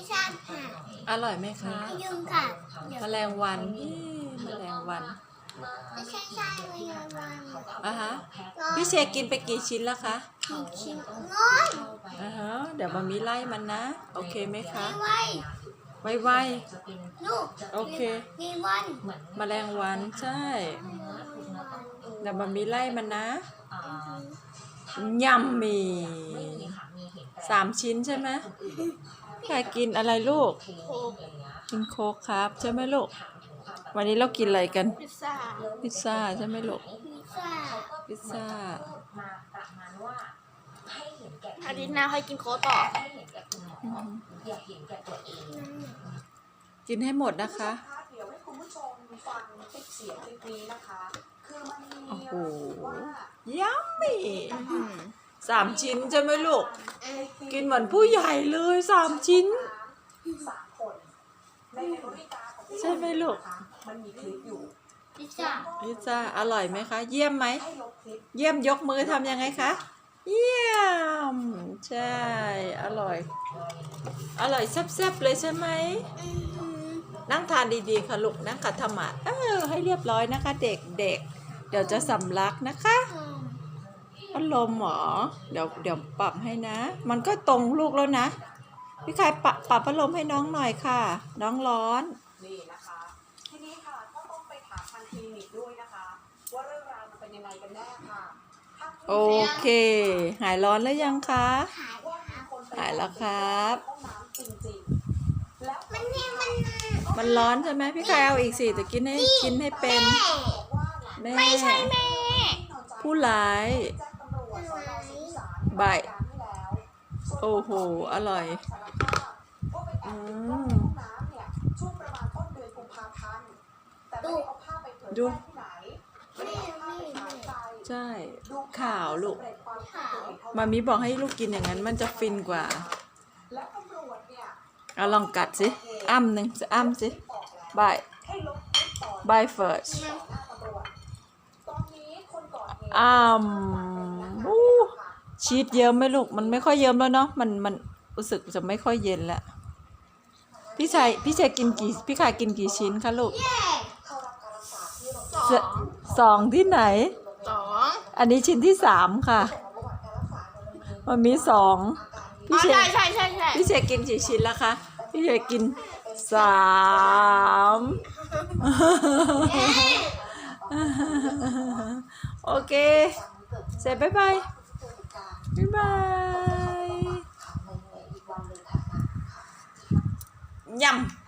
ไม่ใช่ค่ะอร่อยไหมคะไม่ยุ่งค่ะเดี๋ยวแมลงวันนี่แมลงวันไม่ใช่ใช่ไม่ยอมวางอะฮะงอนพี่เชกินไปกี่ชิ้นแล้วคะกี่ชิ้นงอนอ่าฮะเดี๋ยวมามีไล่มันนะ โอเคไหมคะไม่ไหวไวลูกๆโอเคมีวันแมลงวันใช่เดี๋ยวมามีไล่มันนะยำมีสามชิ้นใช่ไหม ใครกินอะไรลูก กินโค้กครับ ใช่ไหมลูก วันนี้เรากินอะไรกัน พิซซ่า พิซซ่าใช่ไหมลูก พิซซ่า พิซซ่าอาทิตย์หน้าค่อยกินโค้ดต่อ กินให้หมดนะคะเดี๋ยวให้คุณผู้ชมฟังคลิปเสียงคลิปนี้นะคะคือมันมีโอ้โหว่ายัมมี่สามชิ้นใช่ไหมลูก กินเหมือนผู้ใหญ่เลยสามชิ้น สามคนในเมมโมรี่การ์ดของพี่ใช่ไหมลูก นะคะมันมีคลิปอยู่พิซซ่าพิซซ่าอร่อยไหมคะ เยี่ยมไหม ให้ลบคลิป เยี่ยมยกมือทำยังไงคะ เยี่ยม ใช่ อร่อย อร่อยแซ่บๆเลยใช่ไหม นั่งทานดีๆค่ะลูกนั่งขัดธรรมะเออให้เรียบร้อยนะคะ เด็กๆเดี๋ยวจะสำลักนะคะ พัดลมเหรอ เดี๋ยวเดี๋ยวปรับให้นะ มันก็ตรงลูกแล้วนะ พี่คายปรับปรับพัดลมให้น้องหน่อยค่ะ น้องร้อนนี่นะคะทีนี้ค่ะก็ต้องไปถามทางคลินิกด้วยนะคะว่าเรื่องราวมันเป็นยังไงกันแน่ค่ะถ้าโอเค หายร้อนแล้วยังคะขายว่ามีคนไปหายแล้วครับห้องน้ำจริงๆแล้วมันนี่มันมันร้อนใช่ไหมพี่คายเอาอีกสิแต่กินให้กินให้เป็นแม่แม่ไม่ใช่แม่ผู้ร้าย บ่ายการให้แล้วโอ้โห อร่อยว่าไปแอบติดกล้องในห้องน้ำเนี่ยช่วงประมาณต้นเดือนกุมภาพันธ์แต่ไม่ได้เอาภาพไปเผยแพดูร่ที่ไหนไม่ได้เอาภาพไปขายใครใช่ดูข่าวลูกสำเร็จความไข้ตัวเองเท่ามามีบอกให้ลูกกินอย่างนั้น มันจะฟินกว่าแล้วตำรวจเนี่ยเอาลองกัดสิ อ้ำหนึ่งจะอ้ำสิบอกแล้วบายให้ลบคลิปต่อบายเฟิร์สหน้าตำรวจตอนนี้คนก่อเหตุอ้ำอู้ ชีสเยิ้มไหมลูก มันไม่ค่อยเยิ้มแล้วเนาะ มันมันรู้สึกจะไม่ค่อยเย็นแล้วพี่ชายพี่ชายกินกี่ พี่ขายกินกี่ชิ้นคะลูกเข้ารับการรักษาที่โรงพยาสบาลองสองที่ไหน สอง อันนี้ชิ้นที่สามค่ะประวัติการรักษาเนี่ยมันมีมันมีสองอ๋พี่อเชใช่ยใช่ใช่ใช่พี่เชยกินกี่ชิ้นแล้วคะ พี่เชยกินสามโอเค เสร็จบ๊ายบาย บ๊าย